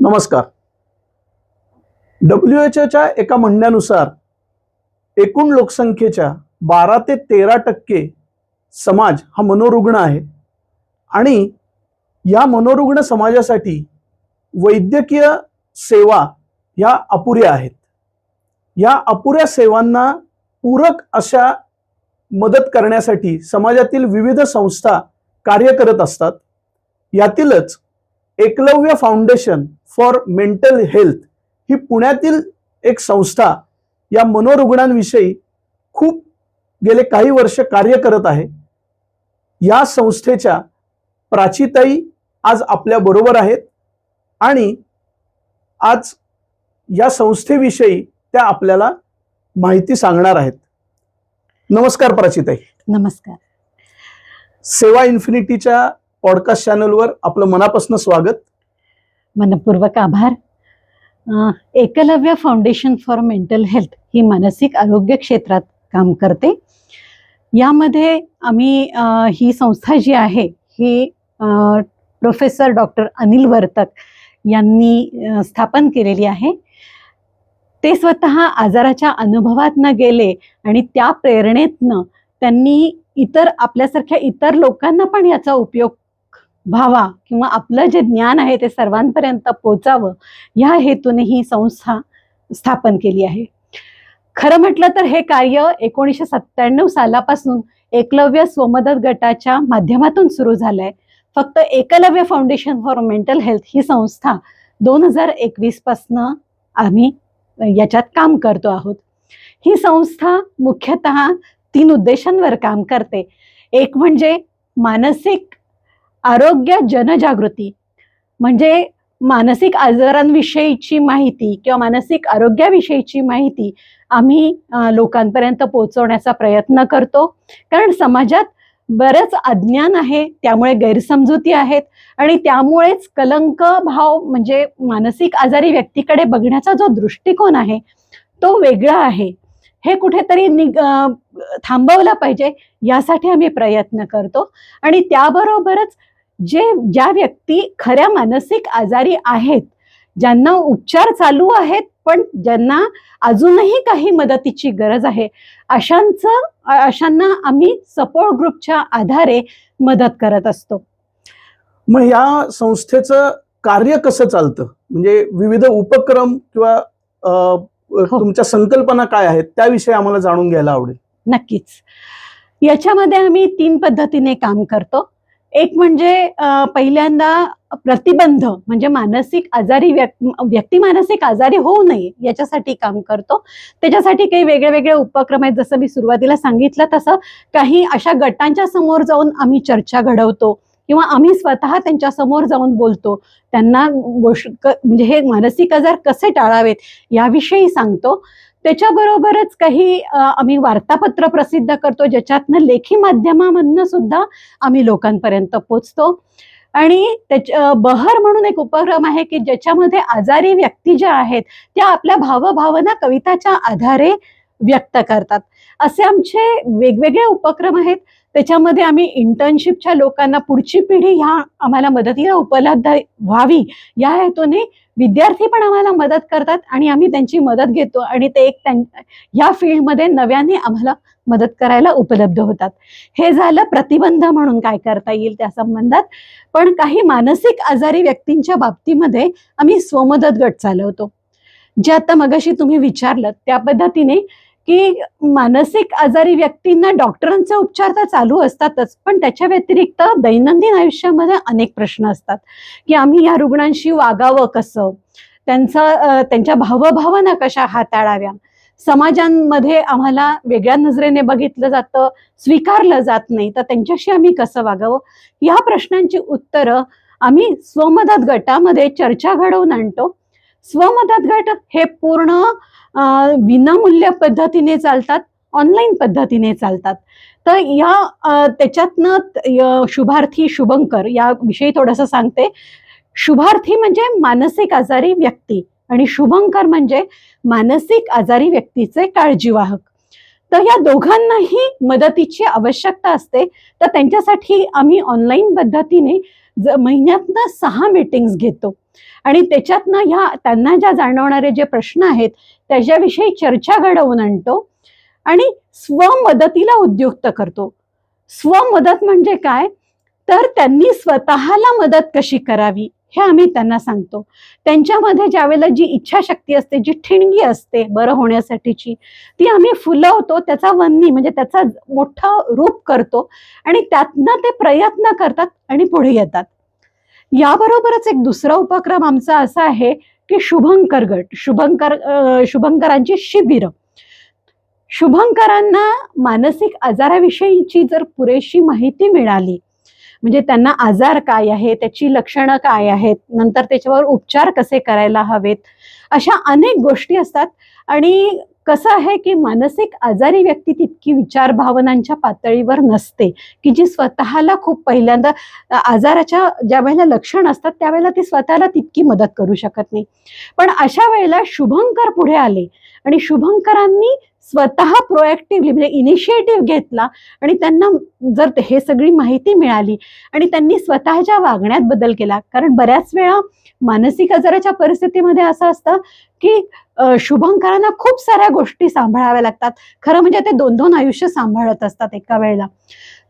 नमस्कार. W H ओच्या एका म्हणण्यानुसार एकूण लोकसंख्येच्या बारा ते तेरा टक्के समाज हा मनोरुग्ण आहे. आणि या मनोरुग्ण समाजासाठी वैद्यकीय सेवा ह्या अपुऱ्या आहेत. या अपुऱ्या सेवांना पूरक अशा मदत करण्यासाठी समाजातील विविध संस्था कार्य करत असतात. यातीलच Eklavya foundation for mental health ही पुण्यातील एक संस्था या मनोरुग्णांविषयी खूप गेले काही वर्ष कार्य करत आहे. या संस्थेच्या प्राचीताई आज आपल्या बरोबर आहेत आणि आज या संस्थेविषयी त्या आपल्याला माहिती सांगणार आहेत. नमस्कार प्राचीताई. नमस्कार. सेवा इन्फिनिटीच्या पॉडकास्ट चॅनलवर आपलं मनापासून स्वागत. मनपूर्वक आभार. Eklavya foundation for mental health ही मानसिक आरोग्य क्षेत्रात काम करते. यामध्ये आम्ही ही संस्था जी आहे ही प्रोफेसर डॉक्टर अनिल वर्तक यांनी स्थापन केलेली आहे. ते स्वतः आजाराच्या अनुभवातनं गेले आणि त्या प्रेरणेतनं त्यांनी इतर आपल्यासारख्या इतर लोकांना पण याचा उपयोग व्हावा किंवा आपलं जे ज्ञान आहे ते सर्वांपर्यंत पोचावं या हेतूने ही संस्था स्थापन केली आहे. खरं म्हटलं तर हे कार्य एकोणीसशे सत्त्याण्णव सालापासून एकलव्य स्वमदत गटाच्या माध्यमातून सुरू झालंय. फक्त Eklavya foundation for mental health ही संस्था दोन हजार एकवीस पासनं आम्ही याच्यात काम करतो आहोत. ही संस्था मुख्यतः तीन उद्देशांवर काम करते. एक म्हणजे मानसिक आरोग्य जनजागृती. म्हणजे मानसिक आजारांविषयीची माहिती किंवा मानसिक आरोग्याविषयीची माहिती आम्ही लोकांपर्यंत पोहोचवण्याचा प्रयत्न करतो. कारण समाजात बरंच अज्ञान आहे त्यामुळे गैरसमजुती आहेत आणि त्यामुळेच कलंक भाव म्हणजे मानसिक आजारी व्यक्तीकडे बघण्याचा जो दृष्टिकोन आहे तो वेगळा आहे. हे कुठेतरी निग थांबवला पाहिजे यासाठी आम्ही प्रयत्न करतो. आणि त्याबरोबरच जे ज्या व्यक्ती खऱ्या मानसिक आजारी आहेत ज्यांना उपचार चालू आहेत पण ज्यांना अजूनही काही मदतीची गरज आहे अशांचं अशांना आम्ही सपोर्ट ग्रुपच्या आधारे मदत करत असतो. मग या संस्थेचं कार्य कसं चालतं? म्हणजे विविध उपक्रम किंवा अ, तुमच्या संकल्पना काय आहेत? त्याविषयी आम्हाला जाणून घ्यायला आवडेल. नक्कीच. याच्यामध्ये आम्ही तीन पद्धतीने काम करतो. एक म्हणजे पहिल्यांदा प्रतिबंध म्हणजे मानसिक आजारी व्यक्ती मानसिक आजारी होऊ नये याच्यासाठी काम करतो. त्याच्यासाठी काही वेगळे वेगळे उपक्रम आहेत. जसं मी सुरुवातीला सांगितलं तसं काही अशा गटांच्या समोर जाऊन आम्ही चर्चा घडवतो किंवा आम्ही स्वतः त्यांच्यासमोर जाऊन बोलतो. त्यांना गोष्ट म्हणजे हे मानसिक आजार कसे टाळावेत याविषयी सांगतो. त्याच्याबरोबरच काही आम्ही वार्तापत्र प्रसिद्ध करतो ज्याच्यातनं लेखी माध्यमामधनं सुद्धा आम्ही लोकांपर्यंत पोचतो. आणि त्याच्या बहर म्हणून एक उपक्रम आहे की ज्याच्यामध्ये आजारी व्यक्ती ज्या आहेत त्या आपल्या भावभावना कविताच्या आधारे व्यक्त करतात. असे आमचे वेगवेगळे उपक्रम आहेत. त्याच्यामध्ये आम्ही इंटर्नशिपच्या लोकांना पुढची पिढी ह्या आम्हाला मदतीला उपलब्ध व्हावी या हेतूने विद्यार्थी पण आम्हाला मदत करतात आणि आम्ही त्यांची मदत घेतो आणि ते एक या ह्या फील्डमध्ये नव्याने आम्हाला मदत करायला उपलब्ध होतात. हे झालं प्रतिबंध म्हणून काय करता येईल त्या संबंधात. पण काही मानसिक आजारी व्यक्तींच्या बाबतीमध्ये आम्ही स्वमदत गट चालवतो. जे आता मगाशी तुम्ही विचारलं त्या पद्धतीने की मानसिक आजारी व्यक्तींना डॉक्टरांचे उपचार तर चालू असतातच पण त्याच्या व्यतिरिक्त दैनंदिन आयुष्यामध्ये अनेक प्रश्न असतात. की आम्ही या रुग्णांशी वागावं कसं? त्यांचा त्यांच्या भावभावना कशा हाताळाव्या? समाजांमध्ये आम्हाला वेगळ्या नजरेने बघितलं जातं स्वीकारलं जात नाही तर त्यांच्याशी आम्ही कसं वागावं? या प्रश्नांची उत्तरं आम्ही स्वमदत गटामध्ये चर्चा घडवून आणतो. स्वमदत गट हे पूर्ण विनामूल्य पद्धतीने चालतात ऑनलाईन पद्धतीने चालतात. तर या त्याच्यातनं शुभार्थी शुभंकर या विषयी थोडंसं सांगते. शुभार्थी म्हणजे मानसिक आजारी व्यक्ती आणि शुभंकर म्हणजे मानसिक आजारी व्यक्तीचे काळजीवाहक. तर या दोघांनाही मदतीची आवश्यकता असते. तर त्यांच्यासाठी आम्ही ऑनलाईन पद्धतीने ज महिन्यातनं सहा मीटिंग्स घेतो. आणि त्याच्यातनं ह्या त्यांना ज्या जाणवणारे जे प्रश्न आहेत त्याच्याविषयी चर्चा घडवून आणतो आणि स्वमदतीला उद्युक्त करतो. स्वमदत म्हणजे काय? तर त्यांनी स्वतःला मदत कशी करावी? हे आम्ही त्यांना सांगतो. त्यांच्यामध्ये ज्यावेळेला जी इच्छाशक्ती असते जी ठिणगी असते बरं होण्यासाठीची ती आम्ही फुलवतो त्याचा वन्नी म्हणजे त्याचा मोठं रूप करतो आणि त्यातनं ते प्रयत्न करतात आणि पुढे येतात. याबरोबरच एक दुसरा उपक्रम आमचा असा आहे की शुभंकर गट शुभंकर शुभंकरांची शिबिरं. शुभंकरांना मानसिक आजाराविषयीची जर पुरेशी माहिती मिळाली म्हणजे त्यांना आजार काय आहे त्याची लक्षणं काय आहेत नंतर त्याच्यावर उपचार कसे करायला हवेत अशा अनेक गोष्टी असतात. आणि कसं आहे की मानसिक आजारी व्यक्ती तितकी विचार भावनांच्या पातळीवर नसते की जी स्वतःला खूप पहिल्यांदा आजाराच्या ज्या वेळेला लक्षण असतात त्यावेळेला ती स्वतःला तितकी मदत करू शकत नाही. पण अशा वेळेला शुभंकर पुढे आले आणि शुभंकरांनी स्वतः प्रोएक्टिव्हली म्हणजे इनिशिएटिव्ह घेतला आणि त्यांना जर हे सगळी माहिती मिळाली आणि त्यांनी स्वतःच्या वागण्यात बदल केला. कारण बऱ्याच वेळा मानसिक आजाराच्या परिस्थितीमध्ये असं असतं की शुभंकरांना खूप साऱ्या गोष्टी सांभाळाव्या लागतात. खरं म्हणजे ते दोन दोन आयुष्य सांभाळत असतात एका वेळेला.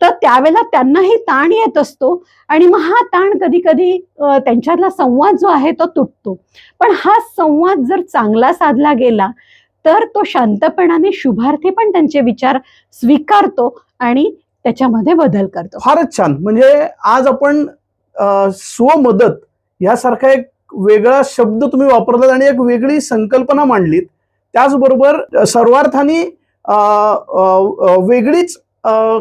तर त्यावेळेला त्यांनाही ताण येत असतो आणि मग हा ताण कधी कधी त्यांच्यातला संवाद जो आहे तो तुटतो. पण हा संवाद जर चांगला साधला गेला तर तो शांतपणाने शुभार्थी पण त्यांचे विचार स्वीकारतो आणि त्याच्यामध्ये बदल करतो. फारच छान. म्हणजे आज आपण स्वमदत यासारखा एक वेगळा शब्द तुम्ही वापरलात आणि एक वेगळी संकल्पना मांडलीत. त्याचबरोबर सर्वार्थाने वेगळीच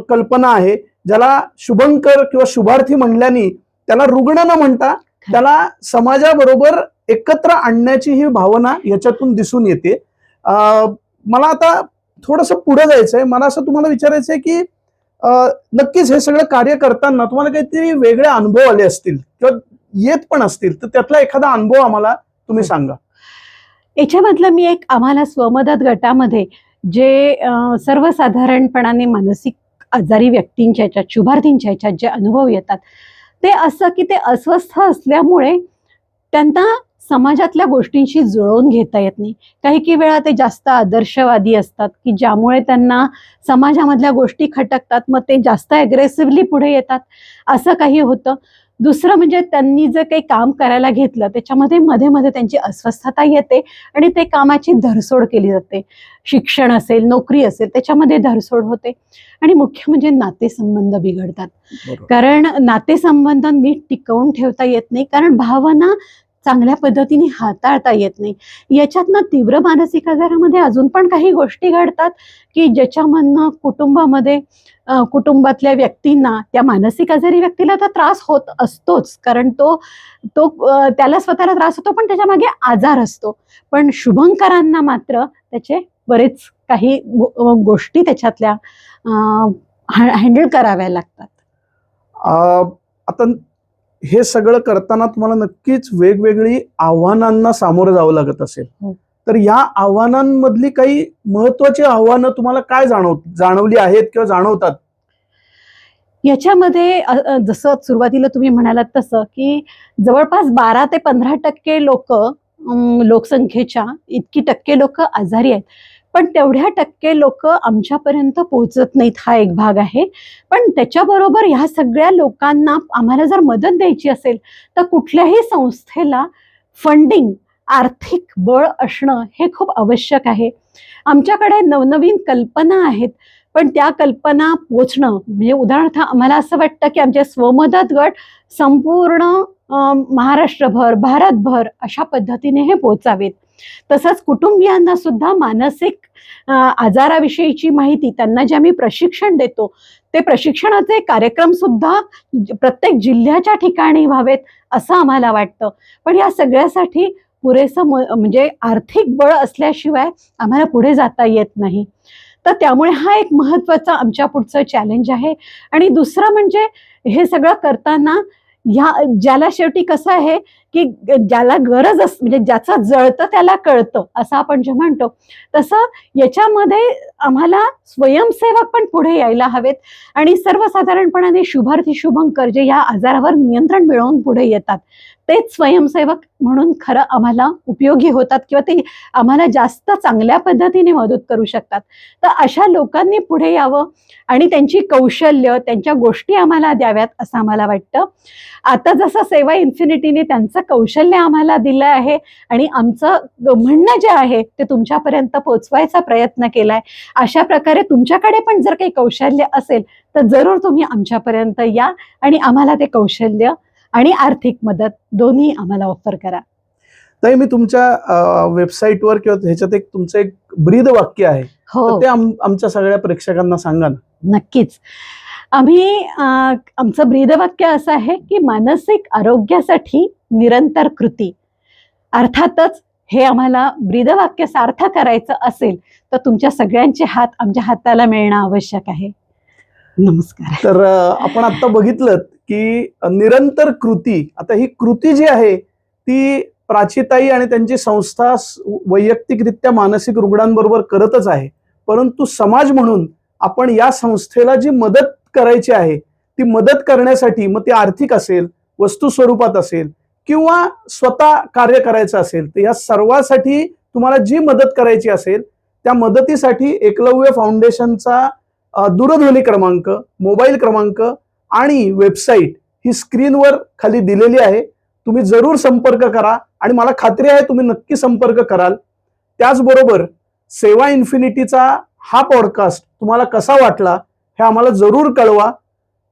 कल्पना आहे. ज्याला शुभंकर किंवा शुभार्थी म्हणल्याने त्याला रुग्ण न म्हणता त्याला समाजाबरोबर एकत्र आणण्याची ही भावना याच्यातून दिसून येते. मला आता थोडस पुढे जायचंय. मला असं तुम्हाला विचारायचंय की नक्कीच हे सगळं कार्य करताना तुम्हाला काहीतरी वेगळे अनुभव आले असतील किंवा येत पण असतील तर त्यातला एखादा अनुभव आम्हाला तुम्ही सांगा. याच्यामधलं मी एक आम्हाला स्वमदत गटामध्ये जे सर्वसाधारणपणाने मानसिक आजारी व्यक्तींच्या ह्याच्यात शुभार्थींच्या ह्याच्यात जे अनुभव येतात ते असं की ते अस्वस्थ असल्यामुळे त्यांना समाजातल्या गोष्टींशी जुळवून घेता येत नाही. काही काही वेळा ते जास्त आदर्शवादी असतात की ज्यामुळे त्यांना समाजामधल्या गोष्टी खटकतात मग ते जास्त ॲग्रेसिव्हली पुढे येतात. असं काही होतं. दुसरं म्हणजे त्यांनी जे काही काम करायला घेतलं त्याच्यामध्ये मध्ये मध्ये त्यांची अस्वस्थता येते आणि ते कामाची धरसोड केली जाते. शिक्षण असेल नोकरी असेल त्याच्यामध्ये धरसोड होते. आणि मुख्य म्हणजे नातेसंबंध बिघडतात. कारण नातेसंबंध नीट टिकवून ठेवता येत नाही कारण भावना चांगल्या पद्धतीने हाताळता येत नाही. याच्यातनं तीव्र मानसिक आजारामध्ये अजून पण काही गोष्टी घडतात की ज्याच्यामधनं कुटुंबामध्ये कुटुंबातल्या व्यक्तींना त्या मानसिक आजारी व्यक्तीला तर त्रास होत असतोच. कारण तो तो त्याला स्वतःला त्रास होतो पण त्याच्यामागे आजार असतो. पण शुभंकरांना मात्र त्याचे बरेच काही गोष्टी त्याच्यातल्या हँडल कराव्या लागतात. अ, आता हे सगळं करताना तुम्हाला नक्कीच वेगवेगळी आव्हानांना सामोरं जावं लागत असेल. हो. तर या आव्हानांमधली काही महत्वाची आव्हानं तुम्हाला काय जाणव जाणवली आहेत किंवा जाणवतात? याच्यामध्ये जसं सुरुवातीला तुम्ही म्हणालात तसं की जवळपास बारा ते पंधरा टक्के लोक लोकसंख्येच्या इतकी टक्के लोक आजारी आहेत. पण तेवढ्या टक्के लोक आमच्यापर्यंत पोहोचत नाहीत हा एक भाग आहे. पण त्याच्याबरोबर ह्या सगळ्या लोकांना आम्हाला जर मदत द्यायची असेल तर कुठल्याही संस्थेला फंडिंग आर्थिक बळ असणं हे खूप आवश्यक आहे. आमच्याकडे नवनवीन कल्पना आहेत पण त्या कल्पना पोचणं म्हणजे उदाहरणार्थ आम्हाला असं वाटतं की आमचे स्वमदत गट संपूर्ण महाराष्ट्रभर भारतभर अशा पद्धतीने हे पोचावेत. तसंच कुटुंबियांना सुद्धा मानसिक आजाराविषयीची माहिती त्यांना जे आम्ही प्रशिक्षण देतो ते प्रशिक्षणाचे कार्यक्रम सुद्धा प्रत्येक जिल्ह्याच्या ठिकाणी व्हावेत असं आम्हाला वाटतं. पण या सगळ्यासाठी पुरेसं म्हणजे आर्थिक बळ असल्याशिवाय आम्हाला पुढे जाता येत नाही. तर त्यामुळे हा एक महत्त्वाचा आमच्या पुढचं चॅलेंज आहे. आणि दुसरं म्हणजे हे सगळं करताना ह्या ज्याला शेवटी कसं आहे की ज्याला गरज अस म्हणजे ज्याचं जळतं त्याला कळतं असं आपण जे म्हणतो. तसं याच्यामध्ये आम्हाला स्वयंसेवक पण पुढे यायला हवेत आणि सर्वसाधारणपणाने शुभार्थी शुभंकर जे या आजारावर नियंत्रण मिळवून पुढे येतात तेच स्वयंसेवक म्हणून खरं आम्हाला उपयोगी होतात किंवा ते आम्हाला जास्त चांगल्या पद्धतीने मदत करू शकतात. तर अशा लोकांनी पुढे यावं आणि त्यांची कौशल्य त्यांच्या गोष्टी आम्हाला द्याव्यात असं आम्हाला वाटतं. आता जसं सेवा इन्फिनिटीने त्यांचं कौशल्य आम्हाला दिलं आहे आणि आमचं म्हणणं जे आहे ते तुमच्यापर्यंत पोचवायचा प्रयत्न केलाय. अशा प्रकारे तुमच्याकडे पण जर काही कौशल्य असेल तर जरूर तुम्ही आमच्यापर्यंत या आणि आम्हाला ते कौशल्य आणि आर्थिक मदत दोन्ही आम्हाला ऑफर करा. ताई मी तुमच्या वेबसाईटवर किंवा ह्याच्यात एक तुमचं एक ब्रीद वाक्य आहे. हो. ते आम- आमच्या सगळ्या प्रेक्षकांना सांगा ना. नक्कीच. आम्ही आमचं ब्रीदवाक्य असं आहे की मानसिक आरोग्यासाठी निरंतर कृती. अर्थातच हे आम्हाला ब्रीदवाक्य सार्थ करायचं असेल तर तुमच्या सगळ्यांचे हात आमच्या हाताला मिळणं आवश्यक आहे. नमस्कार. तर आपण आता बघितलं की निरंतर कृती आता ही कृती जी आहे ती प्राचीताई आणि त्यांची संस्था वैयक्तिकरित्या मानसिक रुग्णांबरोबर करतच आहे. परंतु समाज म्हणून आपण या संस्थेला जी मदत करायची आहे ती मदत करण्यासाठी मग ती आर्थिक असेल वस्तू स्वरूपात असेल किंवा स्वतः कार्य करायचं असेल तर या सर्वासाठी तुम्हाला जी मदत करायची असेल त्या मदतीसाठी एकलव्य फाउंडेशनचा दूरध्वनी क्रमांक मोबाईल क्रमांक आणि वेबसाईट ही स्क्रीनवर खाली दिलेली आहे. तुम्ही जरूर संपर्क करा आणि मला खात्री आहे तुम्ही नक्की संपर्क कराल. त्याचबरोबर सेवा इन्फिनिटीचा हा पॉडकास्ट तुम्हाला कसा वाटला हे आम्हाला जरूर कळवा.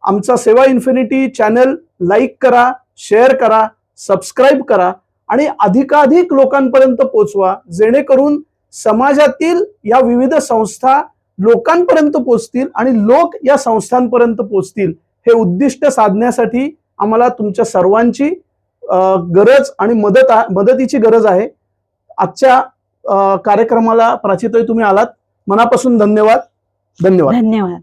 आमचा सेवा इन्फिनिटी चॅनल लाईक करा शेअर करा सबस्क्राईब करा आणि अधिकाधिक लोकांपर्यंत पोचवा. जेणेकरून समाजातील या विविध संस्था लोकांपर्यंत पोचतील आणि लोक या संस्थांपर्यंत पोचतील. हे उद्दिष्ट साधण्यासाठी आम्हाला तुमच्या सर्वांची गरज आणि मदत मदतीची गरज आहे. आजच्या कार्यक्रमाला प्राचितोय तुम्ही आलात. मनापासून धन्यवाद. धन्यवाद. धन्यवाद.